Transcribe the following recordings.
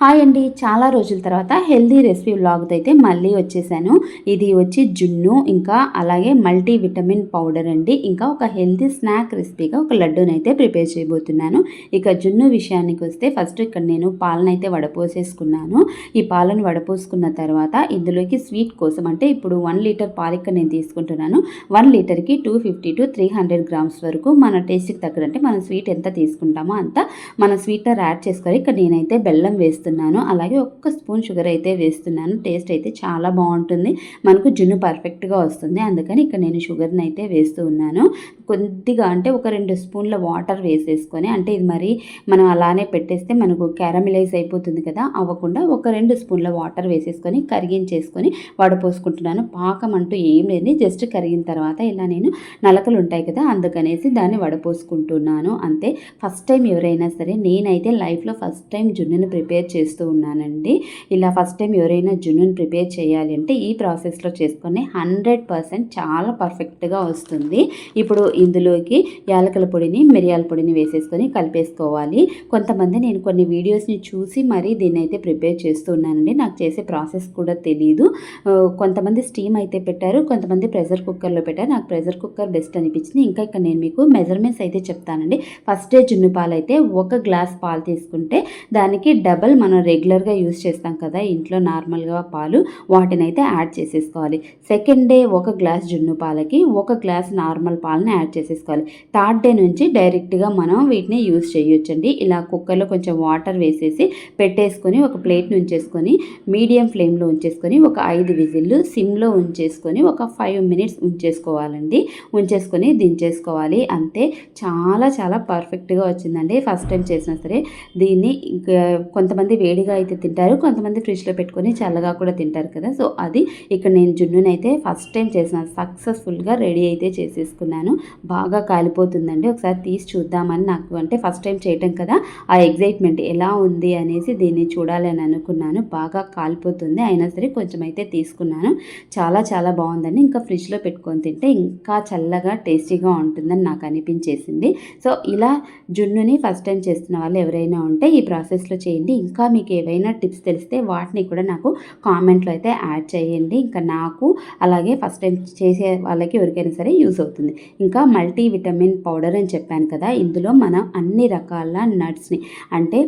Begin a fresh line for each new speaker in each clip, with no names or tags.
Hi అండి. చాలా రోజుల తర్వాత హెల్దీ రెసిపీ వ్లాగ్తో అయితే మళ్ళీ వచ్చేసాను. ఇది వచ్చి జున్ను ఇంకా అలాగే మల్టీ విటమిన్ పౌడర్ అండి. ఇంకా ఒక హెల్దీ స్నాక్ రెసిపీగా ఒక లడ్డూని అయితే ప్రిపేర్ చేయబోతున్నాను. ఇక జున్ను విషయానికి వస్తే ఫస్ట్ ఇక్కడ నేను పాలను అయితే వడపోసేసుకున్నాను. ఈ పాలను వడపోసుకున్న తర్వాత ఇందులోకి స్వీట్ కోసం అంటే ఇప్పుడు వన్ లీటర్ పాలు ఇక్కడ నేను తీసుకుంటున్నాను. వన్ లీటర్కి two fifty to three hundred grams వరకు మన టేస్ట్కి తగ్గడంటే మనం స్వీట్ ఎంత తీసుకుంటామో అంత మన స్వీట్నర్ యాడ్ చేసుకొని ఇక్కడ నేనైతే బెల్లం వేస్తాను వేస్తున్నాను. అలాగే ఒక్క స్పూన్ షుగర్ అయితే వేస్తున్నాను. టేస్ట్ అయితే చాలా బాగుంటుంది. మనకు జున్ను పర్ఫెక్ట్గా వస్తుంది. అందుకని ఇక్కడ నేను షుగర్ని అయితే వేస్తూ ఉన్నాను. కొద్దిగా అంటే ఒక రెండు స్పూన్ల వాటర్ వేసేసుకొని అంటే ఇది మరి మనం అలానే పెట్టేస్తే మనకు క్యారమిలైజ్ అయిపోతుంది కదా అవ్వకుండా ఒక రెండు స్పూన్ల వాటర్ వేసేసుకొని కరిగించేసుకొని వడపోసుకుంటున్నాను. పాకం అంటూ ఏం లేని జస్ట్ కరిగిన తర్వాత ఇలా నేను నలకలు ఉంటాయి కదా అందుకనేసి దాన్ని వడపోసుకుంటున్నాను. అంతే ఫస్ట్ టైం ఎవరైనా సరే నేనైతే లైఫ్లో ఫస్ట్ టైం జున్నును ప్రిపేర్ చేస్తూ ఉన్నానండి. ఇలా ఫస్ట్ టైం ఎవరైనా జున్నుని ప్రిపేర్ చేయాలి అంటే ఈ ప్రాసెస్లో చేసుకొని హండ్రెడ్ పర్సెంట్ చాలా పర్ఫెక్ట్గా వస్తుంది. ఇప్పుడు ఇందులోకి యాలకల పొడిని మిరియాల పొడిని వేసేసుకొని కలిపేసుకోవాలి. కొంతమంది నేను కొన్ని వీడియోస్ని చూసి మరీ దీన్ని అయితే ప్రిపేర్ చేస్తున్నానండి. నాకు చేసే ప్రాసెస్ కూడా తెలియదు కొంతమంది స్టీమ్ అయితే పెట్టారు కొంతమంది ప్రెషర్ కుక్కర్లో పెట్టారు. నాకు ప్రెషర్ కుక్కర్ బెస్ట్ అనిపించింది. ఇంకా ఇక్కడ నేను మీకు మెజర్మెంట్స్ అయితే చెప్తానండి. ఫస్ట్ డే జున్ను పాలు అయితే ఒక గ్లాస్ పాలు తీసుకుంటే దానికి డబల్ మనం రెగ్యులర్గా యూస్ చేస్తాం కదా ఇంట్లో నార్మల్గా పాలు వాటిని అయితే యాడ్ చేసేసుకోవాలి. సెకండ్ డే ఒక గ్లాస్ జున్ను పాలకి ఒక గ్లాస్ నార్మల్ పాలని యాడ్ చేసేసుకోవాలి. థర్డ్ డే నుంచి డైరెక్ట్గా మనం వీటిని యూస్ చేయొచ్చండి. ఇలా కుక్కర్లో కొంచెం వాటర్ వేసేసి పెట్టేసుకొని ఒక ప్లేట్ ఉంచేసుకొని మీడియం ఫ్లేమ్లో ఉంచేసుకొని ఒక ఐదు విజిల్లు సిమ్లో ఉంచేసుకొని ఒక ఫైవ్ మినిట్స్ ఉంచేసుకోవాలండి. ఉంచేసుకొని దించేసుకోవాలి. అంతే చాలా చాలా పర్ఫెక్ట్గా వచ్చిందండి. ఫస్ట్ టైం చేసినా సరే దీన్ని ఇంకా కొంతమంది వేడిగా అయితే తింటారు కొంతమంది ఫ్రిడ్జ్లో పెట్టుకొని చల్లగా కూడా తింటారు కదా. సో అది ఇక్కడ నేను జున్నునైతే ఫస్ట్ టైం చేసిన సక్సెస్ఫుల్గా రెడీ అయితే చేసేసుకున్నాను. బాగా కాలిపోతుందండి. ఒకసారి తీసి చూద్దామని నాకు అంటే ఫస్ట్ టైం చేయటం కదా ఆ ఎగ్జైట్మెంట్ ఎలా ఉంది అనేసి దీన్ని చూడాలని అనుకున్నాను. బాగా కాలిపోతుంది. అయినా సరే కొంచెం అయితే తీసుకున్నాను. చాలా చాలా బాగుందండి. ఇంకా ఫ్రిడ్జ్లో పెట్టుకొని తింటే ఇంకా చల్లగా టేస్టీగా ఉంటుందని నాకు అనిపించేసింది. సో ఇలా జున్నుని ఫస్ట్ టైం చేస్తున్న వాళ్ళు ఎవరైనా ఉంటే ఈ ప్రాసెస్లో చేయండి. ఇంకా మీకు ఏవైనా టిప్స్ తెలిస్తే వాటిని కూడా నాకు కామెంట్లో అయితే యాడ్ చేయండి. ఇంకా నాకు అలాగే ఫస్ట్ టైం చేసే వాళ్ళకి ఎవరికైనా సరే యూస్ అవుతుంది. ఇంకా మల్టీ విటమిన్ పౌడర్ అని చెప్పాను కదా ఇందులో మనం అన్ని రకాల నట్స్ని అంటే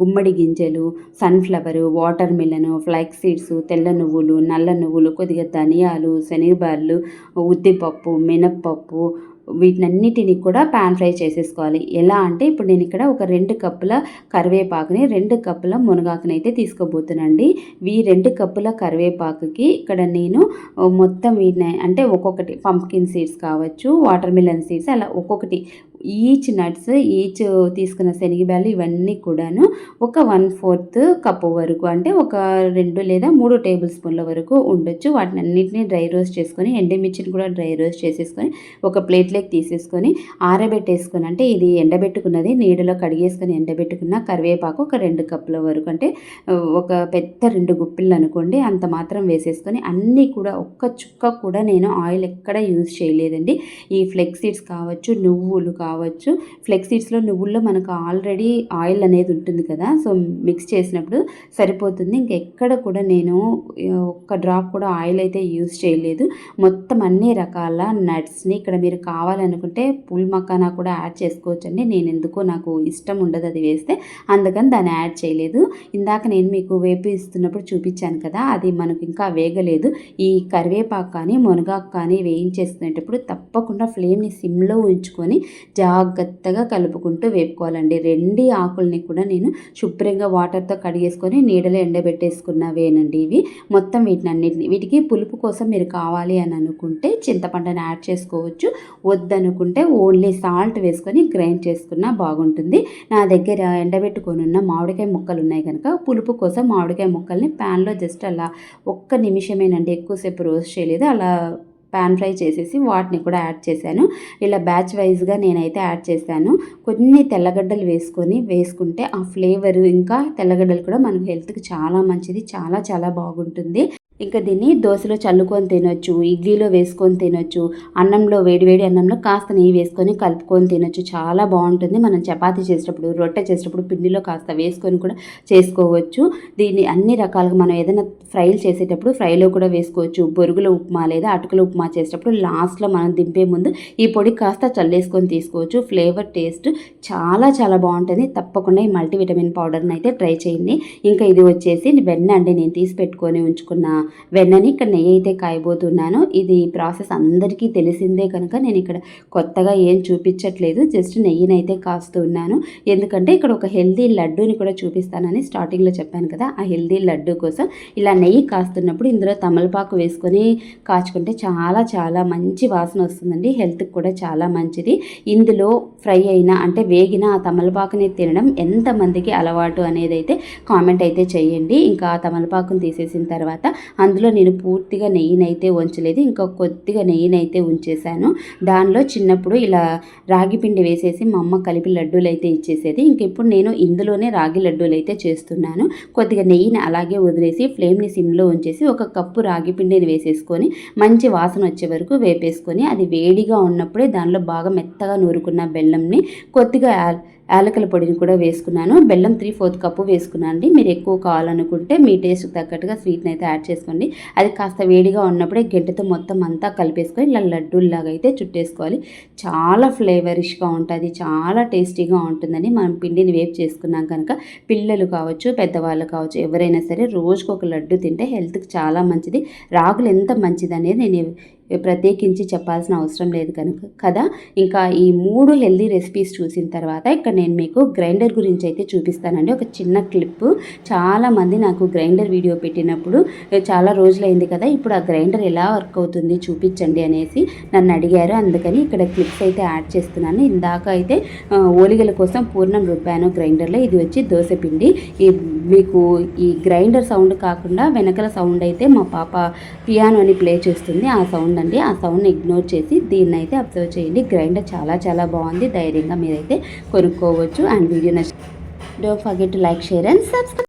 గుమ్మడి గింజలు sunflower watermelon flax seeds తెల్ల నువ్వులు నల్ల నువ్వులు కొద్దిగా ధనియాలు శనగబాళ్ళు ఉద్దిపప్పు మినప్పప్పు వీటినన్నిటినీ కూడా పాన్ ఫ్రై చేసేసుకోవాలి. ఎలా అంటే ఇప్పుడు నేను ఇక్కడ ఒక రెండు కప్పుల కరివేపాకుని రెండు కప్పుల మునగాకుని అయితే తీసుకోబోతున్నాండి ఈ రెండు కప్పుల కరివేపాకుకి ఇక్కడ నేను మొత్తం వీటిని అంటే ఒక్కొక్కటి పంప్కిన్ సీడ్స్ కావచ్చు వాటర్ మిలన్ సీడ్స్ అలా ఒక్కొక్కటి ఈచ్ నట్స్ ఈచ్ తీసుకున్న శనగబ్యాలు ఇవన్నీ కూడాను ఒక వన్ ఫోర్త్ కప్పు వరకు అంటే ఒక రెండు లేదా మూడు టేబుల్ స్పూన్ల వరకు ఉండొచ్చు. వాటిని అన్నింటినీ డ్రై రోస్ట్ చేసుకొని ఎండమిర్చిని కూడా డ్రై రోస్ట్ చేసేసుకొని ఒక ప్లేట్లోకి తీసేసుకొని ఆరబెట్టేసుకొని అంటే ఇది ఎండబెట్టుకున్నది నీడలో కడిగేసుకొని ఎండబెట్టుకున్న కరివేపాకు ఒక రెండు కప్పుల వరకు అంటే ఒక పెద్ద రెండు గుప్పిళ్ళు అనుకోండి అంత మాత్రం వేసేసుకొని అన్నీ కూడా ఒక్క చుక్క కూడా నేను ఆయిల్ ఎక్కడ యూజ్ చేయలేదండి. ఈ ఫ్లెక్స్ సీడ్స్ కావచ్చు నువ్వులు కావచ్చు కావచ్చు. ఫ్లెక్స్ సీడ్స్లో నువ్వుల్లో మనకు ఆల్రెడీ ఆయిల్ అనేది ఉంటుంది కదా సో మిక్స్ చేసినప్పుడు సరిపోతుంది. ఇంకెక్కడ కూడా నేను ఒక్క డ్రాప్ కూడా ఆయిల్ అయితే యూజ్ చేయలేదు. మొత్తం అన్ని రకాల నట్స్ని ఇక్కడ మీరు కావాలనుకుంటే పుల్ మకానా కూడా యాడ్ చేసుకోవచ్చండి. నేను ఎందుకో నాకు ఇష్టం ఉండదు అది వేస్తే అందుకని దాన్ని యాడ్ చేయలేదు. ఇందాక నేను మీకు వేపు ఇస్తున్నప్పుడు చూపించాను కదా అది మనకు ఇంకా వేగలేదు. ఈ కరివేపాకు కానీ మునగాకు కానీ వేయించేసుకునేటప్పుడు తప్పకుండా ఫ్లేమ్ని సిమ్లో ఉంచుకొని జాగ్రత్తగా కలుపుకుంటూ వేపుకోవాలండి. రెండు ఆకుల్ని కూడా నేను శుభ్రంగా వాటర్తో కడిగేసుకొని నీడలో ఎండబెట్టేసుకున్నవేనండి ఇవి. మొత్తం వీటిని అన్నిటిని వీటికి పులుపు కోసం మీరు కావాలి అని అనుకుంటే చింతపండుని యాడ్ చేసుకోవచ్చు. వద్దనుకుంటే ఓన్లీ సాల్ట్ వేసుకొని గ్రైండ్ చేసుకున్నా బాగుంటుంది. నా దగ్గర ఎండబెట్టుకొని ఉన్న మామిడికాయ ముక్కలు ఉన్నాయి కనుక పులుపు కోసం మామిడికాయ ముక్కల్ని ప్యాన్లో జస్ట్ అలా ఒక్క నిమిషమేనండి ఎక్కువసేపు రోస్ట్ చేయలేదు. అలా పాన్ ఫ్రై చేసేసి వాటిని కూడా యాడ్ చేశాను. ఇలా బ్యాచ్ వైజ్గా నేనైతే యాడ్ చేశాను. కొన్ని తెల్లగడ్డలు వేసుకొని వేసుకుంటే ఆ ఫ్లేవర్ ఇంకా తెల్లగడ్డలు కూడా మన హెల్త్కి చాలా మంచిది చాలా చాలా బాగుంటుంది. ఇంకా దీన్ని దోశలో చల్లుకొని తినొచ్చు ఇడ్లీలో వేసుకొని తినొచ్చు అన్నంలో వేడివేడి అన్నంలో కాస్త నెయ్యి వేసుకొని కలుపుకొని తినొచ్చు. చాలా బాగుంటుంది. మనం చపాతీ చేసేటప్పుడు రొట్టె చేసేటప్పుడు పిండిలో కాస్త వేసుకొని కూడా చేసుకోవచ్చు. దీన్ని అన్ని రకాలుగా మనం ఏదైనా ఫ్రైలు చేసేటప్పుడు ఫ్రైలో కూడా వేసుకోవచ్చు. బొరుగుల ఉప్మా లేదా అటుకుల ఉప్మా చేసేటప్పుడు లాస్ట్లో మనం దింపే ముందు ఈ పొడి కాస్త చల్లేసుకొని తీసుకోవచ్చు. ఫ్లేవర్ టేస్ట్ చాలా చాలా బాగుంటుంది. తప్పకుండా ఈ మల్టీవిటమిన్ పౌడర్ని అయితే ట్రై చేయండి. ఇంకా ఇది వచ్చేసి వెన్న అండి నేను తీసి పెట్టుకొని ఉంచుకున్న వెన్నని ఇక్కడ నెయ్యి అయితే కాయబోతున్నాను. ఇది ప్రాసెస్ అందరికీ తెలిసిందే కనుక నేను ఇక్కడ కొత్తగా ఏం చూపించట్లేదు. జస్ట్ నెయ్యిని అయితే కాస్తున్నాను. ఎందుకంటే ఇక్కడ ఒక హెల్దీ లడ్డూని కూడా చూపిస్తానని స్టార్టింగ్లో చెప్పాను కదా ఆ హెల్దీ లడ్డు కోసం. ఇలా నెయ్యి కాస్తున్నప్పుడు ఇందులో తమలపాకు వేసుకొని కాచుకుంటే చాలా చాలా మంచి వాసన వస్తుందండి. హెల్త్కి కూడా చాలా మంచిది. ఇందులో ఫ్రై అయిన అంటే వేగిన ఆ తమలపాకుని తినడం ఎంతమందికి అలవాటు అనేది అయితే కామెంట్ అయితే చేయండి. ఇంకా ఆ తమలపాకుని తీసేసిన తర్వాత అందులో నేను పూర్తిగా నెయ్యినైతే ఉంచలేదు ఇంకా కొద్దిగా నెయ్యినైతే ఉంచేసాను దానిలో చిన్నప్పుడు ఇలా రాగి పిండి వేసేసి మా అమ్మ కలిపి లడ్డూలు అయితే ఇచ్చేసేది. ఇంక ఇప్పుడు నేను ఇందులోనే రాగి లడ్డూలు అయితే చేస్తున్నాను. కొద్దిగా నెయ్యిని అలాగే వదిలేసి ఫ్లేమ్ని సిమ్లో ఉంచేసి ఒక కప్పు రాగి పిండిని వేసేసుకొని మంచి వాసన వచ్చే వరకు వేపేసుకొని అది వేడిగా ఉన్నప్పుడే దానిలో బాగా మెత్తగా నూరుకున్న బెల్లంని కొద్దిగా యాలకల పొడిని కూడా వేసుకున్నాను. బెల్లం త్రీ ఫోర్త్ కప్పు వేసుకున్నాను అండి మీరు ఎక్కువ కావాలనుకుంటే మీ టేస్ట్కి తగ్గట్టుగా స్వీట్ని అయితే యాడ్ చేసుకోండి. అది కాస్త వేడిగా ఉన్నప్పుడే గెంటతో మొత్తం అంతా కలిపేసుకొని ఇలా లడ్డూల్లాగా అయితే చుట్టేసుకోవాలి. చాలా ఫ్లేవరిష్గా ఉంటుంది. చాలా టేస్టీగా ఉంటుందని మనం పిండిని వేపు చేసుకున్నాం కనుక పిల్లలు కావచ్చు పెద్దవాళ్ళు కావచ్చు ఎవరైనా సరే రోజుకు ఒక లడ్డు తింటే హెల్త్కి చాలా మంచిది. రాగులు ఎంత మంచిది అనేది నేను ప్రత్యేకించి చెప్పాల్సిన అవసరం లేదు కనుక. కదా? ఇంకా ఈ మూడు హెల్దీ రెసిపీస్ చూసిన తర్వాత ఇక్కడ నేను మీకు గ్రైండర్ గురించి అయితే చూపిస్తానండి. ఒక చిన్న క్లిప్ చాలామంది నాకు గ్రైండర్ వీడియో పెట్టినప్పుడు చాలా రోజులైంది కదా ఇప్పుడు ఆ గ్రైండర్ ఎలా వర్క్ అవుతుంది చూపించండి అనేసి నన్ను అడిగారు. అందుకని ఇక్కడ క్లిప్స్ అయితే యాడ్ చేస్తున్నాను. ఇందాక అయితే ఓలిగల కోసం పూర్ణం రుబ్బాను గ్రైండర్లో ఇది వచ్చి దోశ పిండి. ఈ మీకు ఈ గ్రైండర్ సౌండ్ కాకుండా వెనకల సౌండ్ అయితే మా పాప పియానో అని ప్లే చేస్తుంది. ఆ సౌండ్ అండి. ఆ సౌండ్ని ఇగ్నోర్ చేసి దీన్ని అయితే అబ్జర్వ్ చేయండి. గ్రైండర్ చాలా చాలా బాగుంది. ధైర్యంగా మీరైతే కొనుక్కోవచ్చు. అండ్ వీడియో నచ్చి don't forget to like share and subscribe